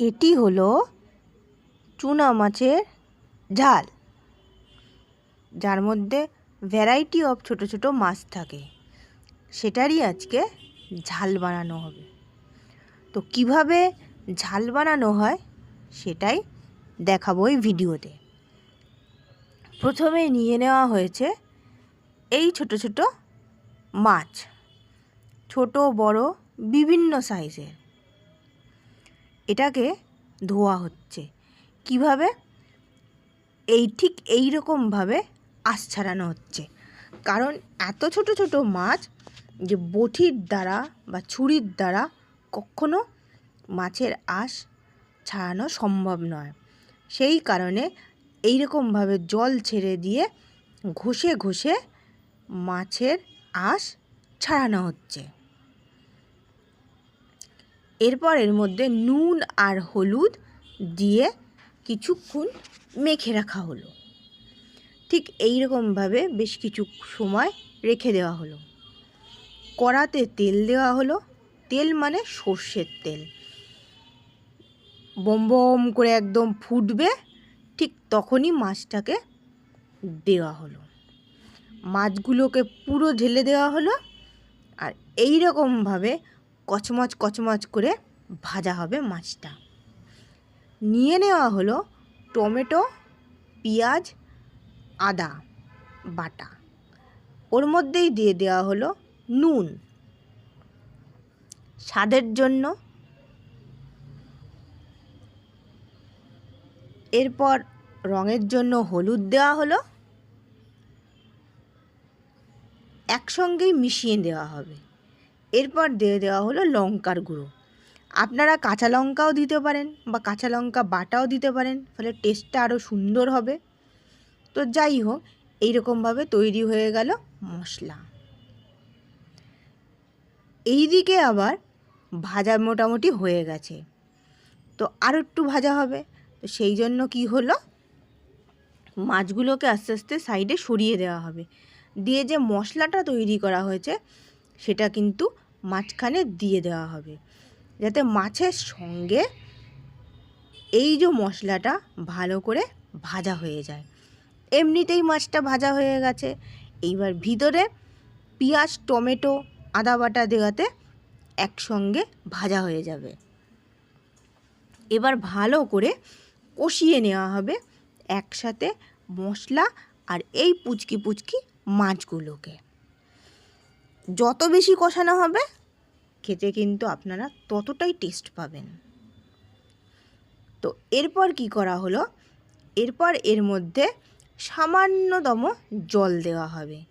এটি হলো চুনা মাছের ঝাল, যার মধ্যে ভ্যারাইটি অফ ছোট ছোট মাছ থাকে। সেটারই আজকে ঝাল বানানো হবে। তো কীভাবে ঝাল বানানো হয় সেটাই দেখাবো এই ভিডিওতে। প্রথমে নিয়ে নেওয়া হয়েছে এই ছোট ছোট মাছ, ছোট, বড়, বিভিন্ন সাইজের এটাকে ধোয়া হচ্ছে। কীভাবে? এই ঠিক এই রকমভাবে আঁশ ছাড়ানো হচ্ছে। কারণ এত ছোট ছোট মাছ যে বটির দ্বারা বা ছুরির দ্বারা কখনো মাছের আঁশ ছাড়ানো সম্ভব নয়। সেই কারণে এই রকমভাবে জল ছেড়ে দিয়ে ঘষে ঘষে মাছের আঁশ ছাড়ানো হচ্ছে। এরপর এর মধ্যে নুন আর হলুদ দিয়ে কিছুক্ষণ মেখে রাখা হলো। ঠিক এই রকমভাবে বেশ কিছু সময় রেখে দেওয়া হলো। কড়াতে তেল দেওয়া হলো। তেল মানে সর্ষের তেল। বম বম করে একদম ফুটবে, ঠিক তখনই মাছটাকে দেওয়া হলো। মাছগুলোকে পুরো ঢেলে দেওয়া হলো আর এই রকমভাবে কচমচ কচমচ করে ভাজা হবে মাছটা। নিয়ে নেওয়া হলো টমেটো, পেঁয়াজ, আদা, বাটা। ওর মধ্যেই দিয়ে দেওয়া হলো নুন। স্বাদের জন্য। এরপর রঙের জন্য হলুদ দেওয়া হলো। একসঙ্গেই মিশিয়ে দেওয়া হবে। এরপর দিয়ে দেওয়া হলো লঙ্কার গুঁড়ো। আপনারা কাঁচা লঙ্কাও দিতে পারেন বা কাঁচা লঙ্কা বাটাও দিতে পারেন, ফলে টেস্টটা আরও সুন্দর হবে। তো যাই হোক, এইরকমভাবে তৈরি হয়ে গেল মশলা। এই দিকে আবার ভাজা মোটামুটি হয়ে গেছে। তো আরও একটু ভাজা হবে। তো সেই জন্য কি হলো? মাছগুলোকে আস্তে আস্তে সাইডে সরিয়ে দেওয়া হবে। দিয়ে যে মশলাটা তৈরি করা হয়েছে, সেটা কিন্তু মাঝখানে দিয়ে দেওয়া হবে। যাতে মাছের সঙ্গে এই যে মশলাটা ভালো করে ভাজা হয়ে যায়। এমনিতেই মাছটা ভাজা হয়ে গেছে। এইবার ভিতরে পেঁয়াজ, টমেটো, আদা বাটা দেওয়াতে একসঙ্গে ভাজা হয়ে যাবে। এবার ভালো করে কষিয়ে নেওয়া হবে একসাথে মশলা আর এই পুচকি পুচকি মাছগুলোকে। যত বেশি কষানো হবে, খেতে কিন্তু আপনারা ততটাই টেস্ট পাবেন। তো এরপর কি করা হলো? এরপর এর মধ্যে সামান্যতম জল দেওয়া হবে।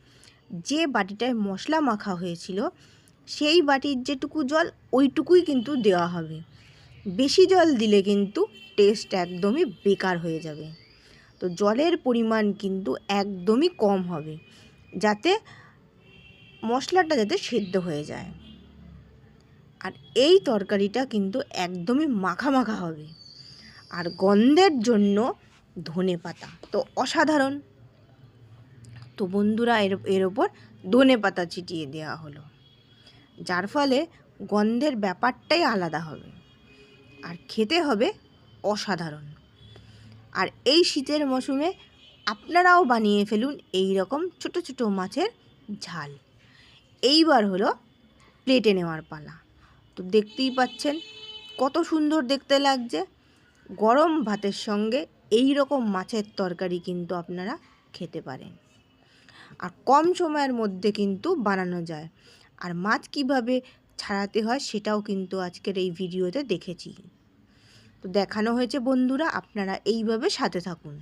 যে বাটিটায় মশলা মাখা হয়েছিল, সেই বাটির যেটুকু জল, ওইটুকুই কিন্তু দেওয়া হবে। বেশি জল দিলে কিন্তু টেস্ট একদমই বেকার হয়ে যাবে। তো জলের পরিমাণ কিন্তু একদমই কম হবে। যাতে মশলাটা যাতে সেদ্ধ হয়ে যায়। আর এই তরকারিটা কিন্তু একদমই মাখা মাখা হবে। আর গন্ধের জন্য ধনে পাতা, তো অসাধারণ। তো বন্ধুরা, এর এর ওপর ধনে পাতা ছিটিয়ে দেওয়া হলো। যার ফলে গন্ধের ব্যাপারটাই আলাদা হবে আর খেতে হবে অসাধারণ। আর এই শীতের মৌসুমে আপনারাও বানিয়ে ফেলুন এই রকম ছোটো ছোটো মাছের ঝাল। এইবার হলো প্লেটে নেওয়ার পালা। তো দেখতেই পাচ্ছেন কত সুন্দর দেখতে লাগছে। গরম ভাতের সঙ্গে এই রকম মাছের তরকারি কিন্তু আপনারা খেতে পারেন। আর কম সময়ের মধ্যে কিন্তু বানানো যায়। আর মাছ কীভাবে ছাড়াতে হয় সেটাও কিন্তু আজকের এই ভিডিওতে দেখেছি। তো দেখানো হয়েছে বন্ধুরা, আপনারা এইভাবে সাথে থাকুন।